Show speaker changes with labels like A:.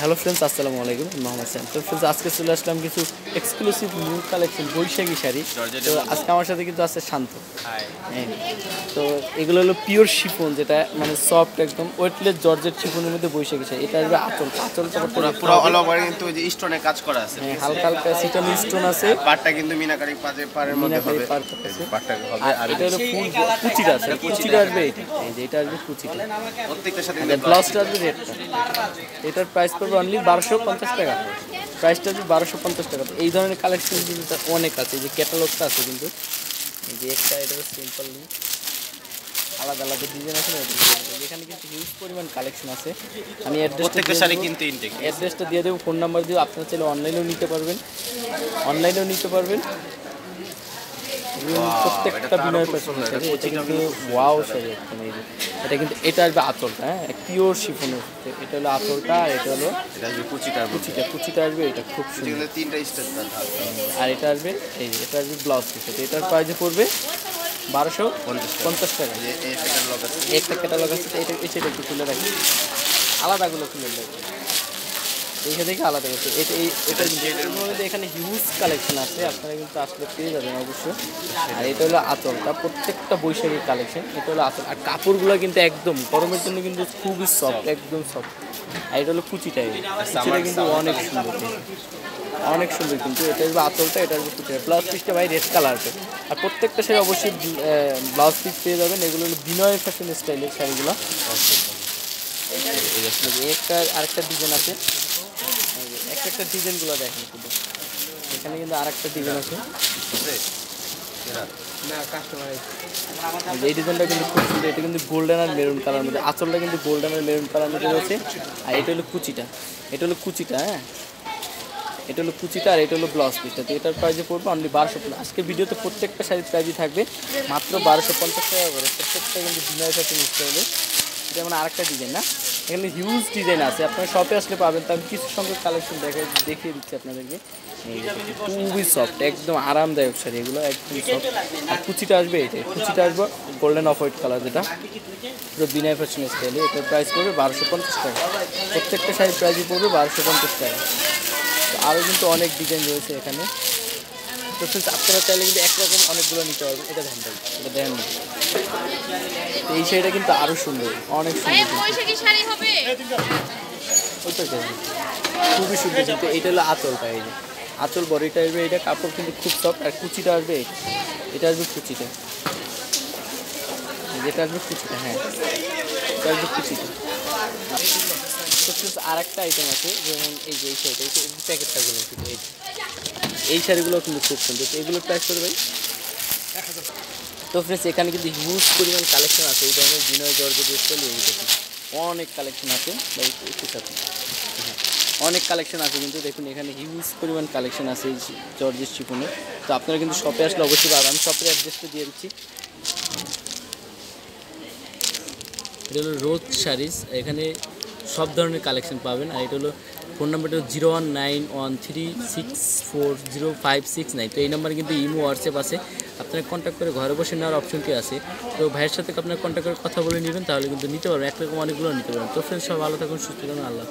A: Hello friends আসসালামু আলাইকুম। মোহাম্মদ সাইম তো ফ্রেন্ডস আজকে চলে আসলাম কিছু exclusive new collection Baishakhi sari. তো আজকে আমার সাথে কিন্তু আছে শান্ত। হ্যাঁ। তো এগুলো হলো পিওর শিফন যেটা মানে সফট একদম ওয়েটলেস জর্জেট শিফনের মধ্যে বৈশাখী শাড়ি। এটা আসবে আঁচল আঁচলটা
B: পুরো পুরো অল ওভার কিন্তু যে স্টোনে কাজ করা আছে।
A: হ্যাঁ হালকা হালকা সিটা স্টোন আছে।
B: পাটটা কিন্তু মিনাকারি পাজে পাড়ের মধ্যে হবে। পাটটা হবে।
A: আর এটা হলো ফুল কুচিটা আছে কুচিটা আসবে? এই যে এটা আসবে কুচিটা।
B: প্রত্যেকটার সাথে
A: ব্লাউজটা আসবে রেটটা এটার প্রাইস পড়বে অনলি বারোশো পঞ্চাশ টাকা। প্রাইসটা হচ্ছে বারোশো পঞ্চাশ টাকা। তো এই ধরনের কালেকশন কিন্তু অনেক আছে। যে ক্যাটালগটা আছে কিন্তু। যে একটা এটা সিম্পলি আলাদা আলাদা ডিজাইন আছে। এখানে কিন্তু হিউজ পরিমাণ কালেকশন আছে। আমি
B: প্রত্যেকটা শাড়ি কিন্তু
A: অ্যাড্রেসটা দিয়ে দেবো ফোন নাম্বার দিয়ে আপনারা চাইলে অনলাইনেও নিতে পারবেন। অনলাইনেও নিতে পারবেন। প্রত্যেকটা বিনয় পার্সেন্ট শাড়ি এটা কিন্তু ওয়াও একদম এই যে। এটা কিন্তু এটা আসবে আঁচলটা হ্যাঁ? পিওর শিফনের এটা হলো আঁচলটা আর এটা হলো
B: এটা কুচিটার
A: কুচিটা কুচিটা আসবে এটা খুব সুন্দর।
B: তিনটা স্টেপ
A: আর এটা আসবে এই এটা আসবে ব্লাউজ পিস এটার প্রাইসে পড়বে বারোশো
B: পঞ্চাশ টাকা। সেটার
A: একটা ক্যাটালগ আছে। এটা সেটা একটু খুলে রাখি। আলাদাগুলো খুলে রাখি। এইখান থেকে আলাদা করতে এটা এই এটা এটার মধ্যে এখানে হিউজ কালেকশন আছে আপনারা কিন্তু আসলে পেয়ে যাবেন অবশ্যই। আর এটা হলো আঁচলটা প্রত্যেকটা বৈশাখী কালেকশন এটা হলো আঁচল। আর কাপড়গুলো কিন্তু একদম গরমের জন্য কিন্তু খুবই সফট একদম সফট আর এটা হলো কুচিটাই কুচিটা কিন্তু অনেক সুন্দর অনেক সুন্দর কিন্তু। এটা হলো আঁচলটা এটা হলো কুচিটা। ব্লাউজ পিসটা ভাই রেড কালারটা আর প্রত্যেকটা শাড়ি অবশ্যই ব্লাউজ পিস পেয়ে যাবেন। এগুলো হলো বিনয় ফ্যাশন স্টাইলের শাড়িগুলো। একটা আরেকটা ডিজাইন আছে। একটা একটা ডিজাইনগুলো দেখেন কিন্তু এখানে কিন্তু আরেকটা ডিজাইন আছে। এই এই ডিজাইনটা কিন্তু খুব সুন্দর এটা কিন্তু গোল্ডেন আর মেরুন কালার মধ্যে। আঁচলটা কিন্তু গোল্ডেন আর মেরুন কালার মধ্যে রয়েছে। আর এটা হলো কুচিটা। এটা হলো কুচিটা হ্যাঁ? এটা হলো কুচিটা আর এটা হলো ব্লাউজ পিসটা তো এটার প্রাইসে পড়বে অনলি বারোশো আজকে ভিডিওতে প্রত্যেকটা শাড়ির প্রাইজই থাকবে। মাত্র বারোশো পঞ্চাশ টাকা করে। প্রত্যেকটা কিন্তু বিনয় ফ্যাশন স্টাইলে এটা মানে আরেকটা ডিজাইন না? এখানে হিউজ ডিজাইন আছে। আপনারা শপে আসলে পাবেন। তো আমি কিছু সংখ্যক কালেকশন দেখে দেখিয়ে দিচ্ছি আপনাদেরকে। খুবই সফট একদম আরামদায়ক শাড়ি। এগুলো একদম সফট আর কুচিটা আসবে এইটাই কুচিটা আসবে গোল্ডেন অফ হোয়াইট কালার যেটা। পুরো বিনয় ফ্যাশন স্টাইলে এটার প্রাইস পড়বে বারোশো পঞ্চাশ টাকা। প্রত্যেকটা শাড়ির প্রাইসই পড়বে বারোশো পঞ্চাশ টাকা। আরও কিন্তু অনেক ডিজাইন রয়েছে এখানে। তো friends, আপনারা চাইলে কিন্তু একরকম অনেকগুলো নিতে পারবেন। এটা দেখেন ভাই। এটা দেখেন না। এই শাড়িটা কিন্তু আরও সুন্দর অনেক সুন্দর। খুবই সুন্দর কিন্তু এটা হলো আঁচলটা এই যে আঁচল বডিটা আসবে এটা কাপড় কিন্তু খুব সফট আর কুচিটা আসবে এটা আসবে কুচিটা। যেটা আসবে কুচিটা হ্যাঁ। এটা আসবে কুচিটা। আর একটা আইটেম আছে যেমন এই যে এই শাড়িটা এই প্যাকেটটা গুলো কিন্তু এই। এই শাড়িগুলো কিন্তু খুব সুন্দর। তো এগুলো প্রাইস করে ভাই? তো ফ্রেন্ডস এখানে কিন্তু হিউজ পরিমাণ কালেকশন আছে। এই ধরনের বিনয় জর্জের অনেক কালেকশন আছে। একটু সাথে। অনেক কালেকশন আছে কিন্তু, দেখুন, এখানে হিউজ পরিমাণ কালেকশন আছে এই জর্জের শিপনে তো আপনারা কিন্তু শপে আসলে অবশ্যই পাবেন। আমি শপের অ্যাড্রেসটা দিয়ে দিচ্ছি। এটা হলো রোজ শাড়িস। এখানে সব ধরনের কালেকশন পাবেন। আর এটা হলো ফোন নাম্বারটা zero one nine one three six four zero five six nine. তো এই নাম্বারে কিন্তু ইমো, হোয়াটসঅ্যাপ আছে। আপনারা কন্ট্যাক্ট করে ঘরে বসে নেওয়ার অপশনটি আছে? তো ভাইয়ের সাথে আপনার কন্ট্যাক্ট করে কথা বলে নেবেন, তাহলে কিন্তু নিতে পারবেন। একরকম অনেকগুলো নিতে পারবেন। তো ফ্রেন্ড সব ভালো থাকুন, সুস্থ থাকুন, আল্লাহ।